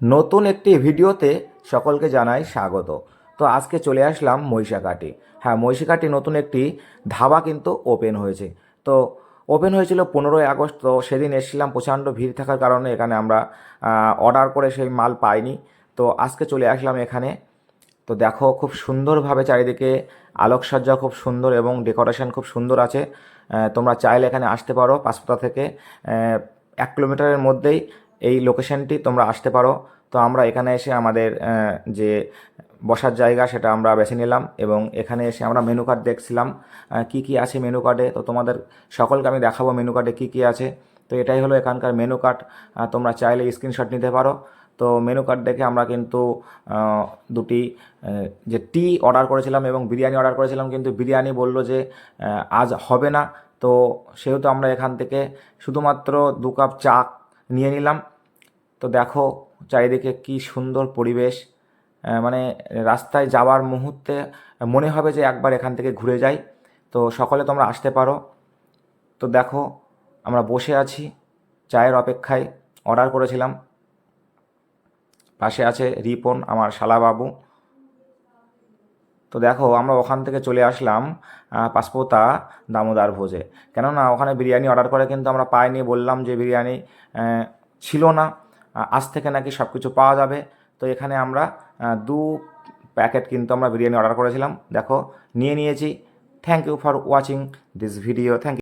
নতুন একটি ভিডিওতে সকলকে জানাই স্বাগত। তো আজকে চলে আসলাম মহিষাকাটি। হ্যাঁ মহিষাকাটি নতুন একটি ধাবা কিন্তু ওপেন হয়েছে। তো ওপেন হয়েছিল পনেরোই আগস্ট, তো সেদিন এসেছিলাম প্রচণ্ড ভিড় থাকার কারণে এখানে আমরা অর্ডার করে সেই মাল পাইনি। তো আজকে চলে আসলাম এখানে। তো দেখো, খুব সুন্দরভাবে চারিদিকে আলোকসজ্জা খুব সুন্দর এবং ডেকোরেশন খুব সুন্দর আছে। তোমরা চাইলে এখানে আসতে পারো পাঁচপোতা থেকে এক কিলোমিটারের মধ্যেই। এই লোকেশনটি তোমরা আসতে পারো। তো আমরা এখানে এসে আমাদের যে বসার জায়গা সেটা আমরা বেছে নিলাম এবং এখানে এসে আমরা মেনু কার্ড দেখছিলাম কি কি আছে মেনু কার্ডে তো তোমাদের সকলকে আমি দেখাবো মেনু কার্ডে কি কি আছে। তো এটাই হলো এখানকার মেনু কার্ড তোমরা চাইলে স্ক্রিনশট নিতে পারো। তো মেনু কার্ড দেখে আমরা কিন্তু দুটি যে টি অর্ডার করেছিলাম এবং বিরিয়ানি অর্ডার করেছিলাম, কিন্তু বিরিয়ানি বলল যে আজ হবে না। তো সেহেতু আমরা এখান থেকে শুধুমাত্র দু কাপ চা নিয়ে নিলাম। তো দেখো চারিদিকে কি সুন্দর পরিবেশ। মানে রাস্তায় যাওয়ার মুহূর্তে মনে হবে যে একবার এখান থেকে ঘুরে যাই। তো সকলে তোমরা আসতে পারো। তো দেখো আমরা বসে আছি চায়ের অপেক্ষায়। অর্ডার করেছিলাম। পাশে আছে রিপন, আমার শালাবাবু। তো দেখো, আমরা ওখান থেকে চলে আসলাম পাসপোতা দামোদার ভোজে। কেননা ওখানে বিরিয়ানি অর্ডার করে কিন্তু আমরা পাইনি, বললাম যে বিরিয়ানি ছিল না আজ থেকে নাকি সব কিছু পাওয়া যাবে। তো এখানে আমরা দু প্যাকেট কিন্তু আমরা বিরিয়ানি অর্ডার করেছিলাম। দেখো, নিয়ে নিয়েছি। Thank you for watching this video thank